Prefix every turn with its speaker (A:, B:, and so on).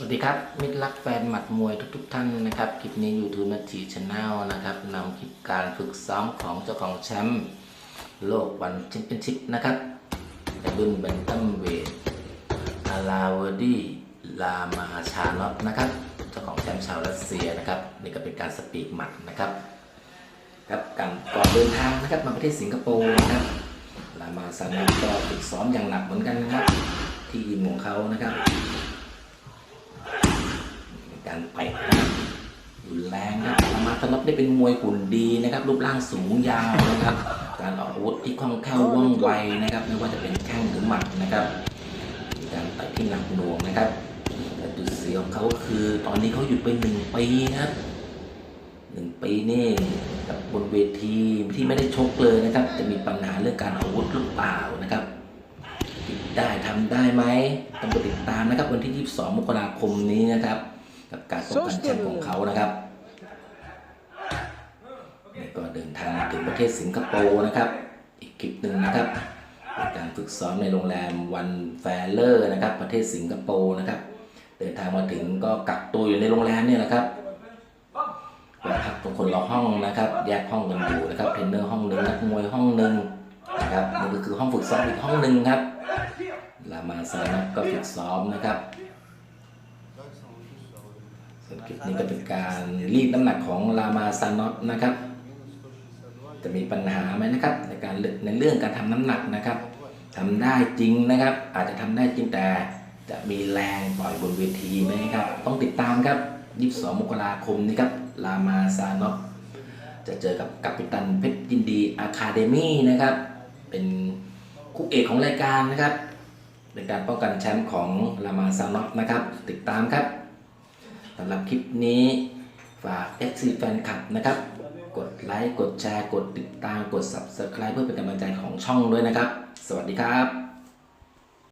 A: สวัสดีครับ มิตรรักแฟนหมัดมวยทุก ๆทท่านนะครับ คลิปนี้ YouTube นาทีชาแนลนะครับนำคลิปการฝึกซ้อมของเจ้าของแชมป์โลกวันแชมเปี้ยนชิพนะครับในรุ่นแบนตัมเวทอาลาวดีลามาชานอตนะครับ เจ้าของแชมป์ชาวรัสเซียนะครับ นี่ก็เป็นการสปีกหมัดนะครับครับการก่อนเดินทางนะครับมาประเทศสิงคโปร์นะครับลามาซานอตก็ฝึกซ้อมอย่างหนักเหมือนกันนะครับ ที่ยิมของเขานะครับ การเตะนะครับรุนแรงครับอามาตนบได้เป็นมวยหุ่นดีนะครับ รูปร่างสูงยาวนะครับ การออกอาวุธที่คล่องแคล่วว่องไวนะครับ ไม่ว่าจะเป็นแข้งหรือหมัดนะครับ การเตะที่หนักหน่วงนะครับแต่จุดเสียของเขาก็คือตอนนี้เขาหยุดไปหนึ่งปีนะครับหนึ่งปีนี่กับบนเวทีที่ไม่ได้ชกเลยนะครับ จะมีปัญหาเรื่องการออกอาวุธหรือเปล่านะครับได้ทำได้ไหมต้องติดตามนะครับวันที่ 22 มกราคมนี้นะครับ กับการป้องกันแชมป์ของเขานะครับนี่ก็เดินทางมาถึงประเทศสิงคโปร์นะครับ อีกคลิปหนึ่งนะครับเป็นการฝึกซ้อมในโรงแรมวันแฟเลอร์นะครับ ประเทศสิงคโปร์นะครับ เดินทางมาถึงก็กักตัวอยู่ในโรงแรมเนี่ยแหละครับก็พักตรงคนละห้องนะครับ แยกห้องกันอยู่นะครับเทรนเนอร์ห้องหนึ่งนักมวยห้องหนึ่งนะครับนี่ก็คือห้องฝึกซ้อมอีกห้องหนึ่งครับลามาซานักก็ฝึกซ้อมนะครับ ส่วนคลิปนี้ก็เป็นการรีดน้ำหนักของลามาซานอตนะครับ จะมีปัญหาไหมนะครับ ในการในเรื่องการทำน้ำหนักนะครับทำได้จริงนะครับ อาจจะทำได้จริงแต่จะมีแรงปล่อยบนเวทีไหมครับ ต้องติดตามครับ 22 มกราคมนี้ครับลามาซานอตจะเจอกับกัปตันเพชรยินดีอะคาเดมี่นะครับ เป็นคู่เอกของรายการนะครับ เป็นการป้องกันแชมป์ของลามาซานอตนะครับ ติดตามครับ สำหรับคลิปนี้ฝาก FC แฟนคลับนะครับ กดไลค์กดแชร์ กดติดตามกด Subscribe เพื่อเป็นกำลังใจของช่องด้วยนะครับ สวัสดีครับ